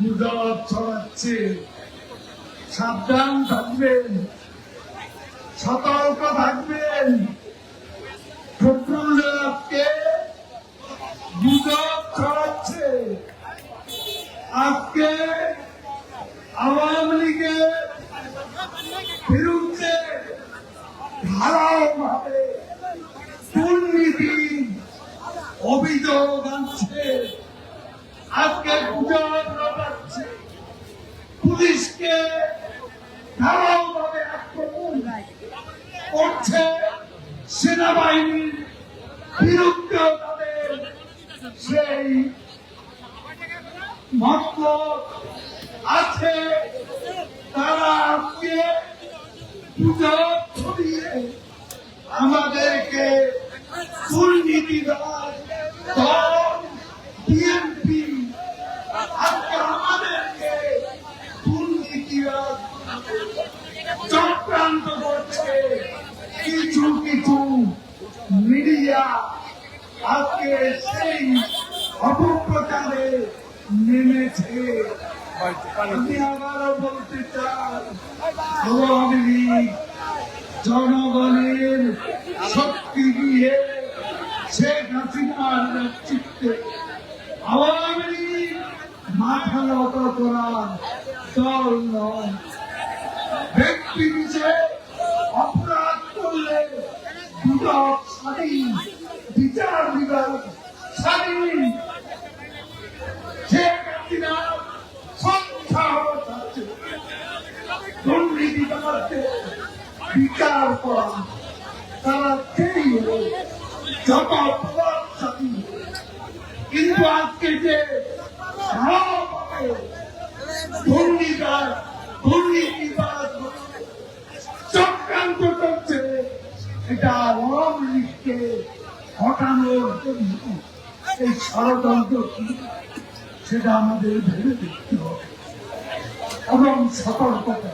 গুজব ছড়াচ্ছে। সাবধান থাকবেন। সতর্ক থাকবেন। শত্রুরাকে গুজব ছড়াচ্ছে। আজকে আওয়ামী লীগের বিরুদ্ধে ধারাভাবে দুর্নীতি অভিযোগ আনছে। আজকে গুজব পুলিশকে ধারাভাবে আক্রমণ করছে সেনাবাহিনীর বিরুদ্ধে তাদের সেই মতলব আছে। তারা আজকে গুজব ছড়িয়ে আমাদেরকে দুর্নীতিদার দল বিএনপি আজকে আমাদেরকে দুর্নীতিবাদ চক্রান্ত করছে। কিছু কিছু মিডিয়া আজকে সেই অপপ্রচারে নেমেছে। আমি আবারও বলতে চাই জনগণের শক্তি দিয়ে শেখ হাসিনার নেতৃত্বে আওয়ামী লীগ মাথা নত করার দল নয়। ব্যক্তি বিশেষ অপরাধ করলে দুদক স্বাধীন বিচার বিভাগ স্বাধীন শেখ হাসিনা সংখ্যা হচ্ছে দুর্নীতি বাড়াতে বিচার করা, তারা সেই হোক যত প্রভাবশালী হোক। কিন্তু আজকে যে চক্রান্ত করছে এটা আওয়ামী লীগকে হটানোর জন্য এই ষড়যন্ত্র কি? সেটা আমাদের ভেবে দেখতে হবে। এবং সতর্কতা